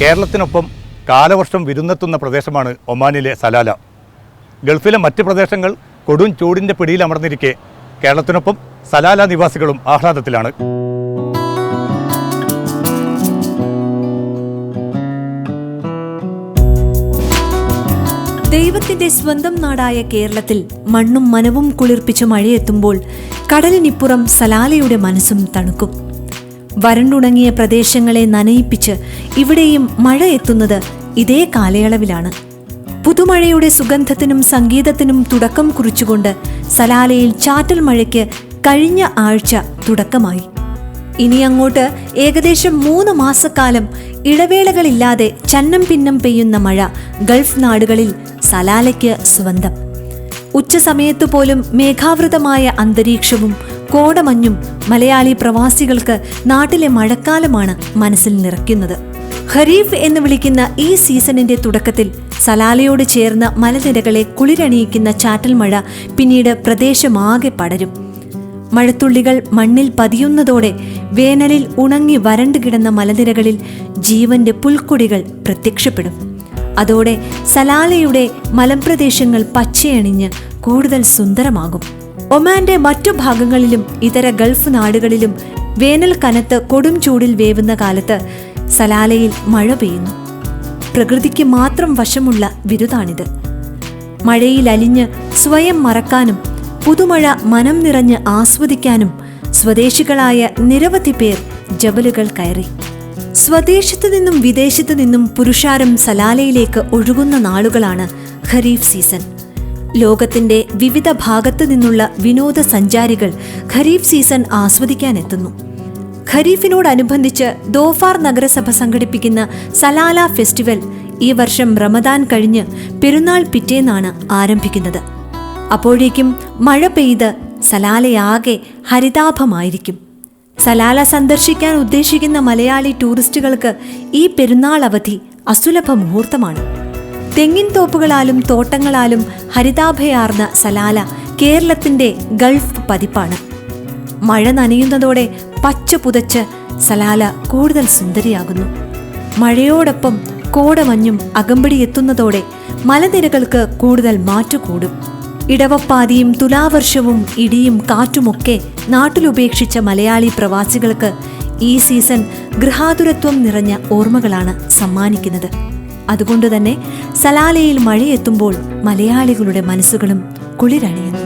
കേരളത്തിനൊപ്പം കാലവർഷം വിരുന്നെത്തുന്ന പ്രദേശമാണ് ഒമാനിലെ സലാല. ഗൾഫിലെ മറ്റ് പ്രദേശങ്ങൾ കൊടും ചൂടിന്റെ പിടിയിൽ അമർന്നിരിക്കെ കേരളത്തിനൊപ്പം സലാല നിവാസികളും ആഹ്ലാദത്തിലാണ്. ദൈവത്തിന്റെ സ്വന്തം നാടായ കേരളത്തിൽ മണ്ണും മനവും കുളിർപ്പിച്ച് മഴയെത്തുമ്പോൾ കടലിനിപ്പുറം സലാലയുടെ മനസ്സും തണുക്കും. വരണ്ടുണങ്ങിയ പ്രദേശങ്ങളെ നനയിപ്പിച്ച് ഇവിടെയും മഴ എത്തുന്നത് ഇതേ കാലയളവിലാണ്. പുതുമഴയുടെ സുഗന്ധത്തിനും സംഗീതത്തിനും തുടക്കം കുറിച്ചുകൊണ്ട് സലാലയിൽ ചാറ്റൽ മഴയ്ക്ക് കഴിഞ്ഞ ആഴ്ച തുടക്കമായി. ഇനി അങ്ങോട്ട് ഏകദേശം മൂന്ന് മാസക്കാലം ഇടവേളകളില്ലാതെ ചന്നം പിന്നം പെയ്യുന്ന മഴ ഗൾഫ് നാടുകളിൽ സലാലയ്ക്ക് സ്വന്തം ഉച്ചസമയത്തു പോലും മേഘാവൃതമായ അന്തരീക്ഷവും കോടമഞ്ഞും മലയാളി പ്രവാസികൾക്ക് നാട്ടിലെ മഴക്കാലമാണ് മനസ്സിൽ നിറയ്ക്കുന്നത്. ഖരീഫ് എന്ന് വിളിക്കുന്ന ഈ സീസണിന്റെ തുടക്കത്തിൽ സലാലയോട് ചേർന്ന മലനിരകളെ കുളിരണിയിക്കുന്ന ചാറ്റൽ മഴ പിന്നീട് പ്രദേശമാകെ പടരും. മഴത്തുള്ളികൾ മണ്ണിൽ പതിയുന്നതോടെ വേനലിൽ ഉണങ്ങി വരണ്ടു കിടന്ന മലനിരകളിൽ ജീവന്റെ പുൽക്കൊടികൾ പ്രത്യക്ഷപ്പെടും. അതോടെ സലാലയുടെ മലമ്പ്രദേശങ്ങൾ പച്ചയണിഞ്ഞ് കൂടുതൽ സുന്ദരമാകും. ഒമാന്റെ മറ്റു ഭാഗങ്ങളിലും ഇതര ഗൾഫ് നാടുകളിലും വേനൽ കനത്ത് കൊടും ചൂടിൽ വേവുന്ന കാലത്ത് സലാലയിൽ മഴ പെയ്യുന്നു. പ്രകൃതിക്ക് മാത്രം വശമുള്ള ബിരുദാണിത് മഴയിൽ അലിഞ്ഞ് സ്വയം മറക്കാനും പുതുമഴ മനം നിറഞ്ഞ് ആസ്വദിക്കാനും സ്വദേശികളായ നിരവധി പേർ ജബലുകൾ കയറി. സ്വദേശത്തു നിന്നും വിദേശത്തു നിന്നും പുരുഷാരം സലാലയിലേക്ക് ഒഴുകുന്ന നാളുകളാണ് ഖരീഫ് സീസൺ. ലോകത്തിന്റെ വിവിധ ഭാഗത്തു നിന്നുള്ള വിനോദസഞ്ചാരികൾ ഖരീഫ് സീസൺ ആസ്വദിക്കാനെത്തുന്നു. ഖരീഫിനോടനുബന്ധിച്ച് ദോഫാർ നഗരസഭ സംഘടിപ്പിക്കുന്ന സലാല ഫെസ്റ്റിവൽ ഈ വർഷം റമദാൻ കഴിഞ്ഞ് പെരുന്നാൾ പിറ്റേന്നാണ് ആരംഭിക്കുന്നത്. അപ്പോഴേക്കും മഴ പെയ്ത് സലാലയാകെ ഹരിതാഭമായിരിക്കും. സലാല സന്ദർശിക്കാൻ ഉദ്ദേശിക്കുന്ന മലയാളി ടൂറിസ്റ്റുകൾക്ക് ഈ പെരുന്നാൾ അവധി അസുലഭ മുഹൂർത്തമാണ്. തെങ്ങിൻ തോപ്പുകളാലും തോട്ടങ്ങളാലും ഹരിതാഭയാർന്ന സലാല കേരളത്തിന്റെ ഗൾഫ് പതിപ്പാണ്. മഴ നനയുന്നതോടെ പച്ച പുതച്ച് സലാല കൂടുതൽ സുന്ദരിയാകുന്നു. മഴയോടൊപ്പം കോടമഞ്ഞും അകമ്പടി എത്തുന്നതോടെ മലനിരകൾക്ക് കൂടുതൽ മാറ്റുകൂടും. ഇടവപ്പാതിയും തുലാവർഷവും ഇടിയും കാറ്റുമൊക്കെ നാട്ടിലുപേക്ഷിച്ച മലയാളി പ്രവാസികൾക്ക് ഈ സീസൺ ഗൃഹാതുരത്വം നിറഞ്ഞ ഓർമ്മകളാണ് സമ്മാനിക്കുന്നത്. അതുകൊണ്ടുതന്നെ സലാലയിൽ മഴയെത്തുമ്പോൾ മലയാളികളുടെ മനസ്സുകളും കുളിരണിയുന്നു.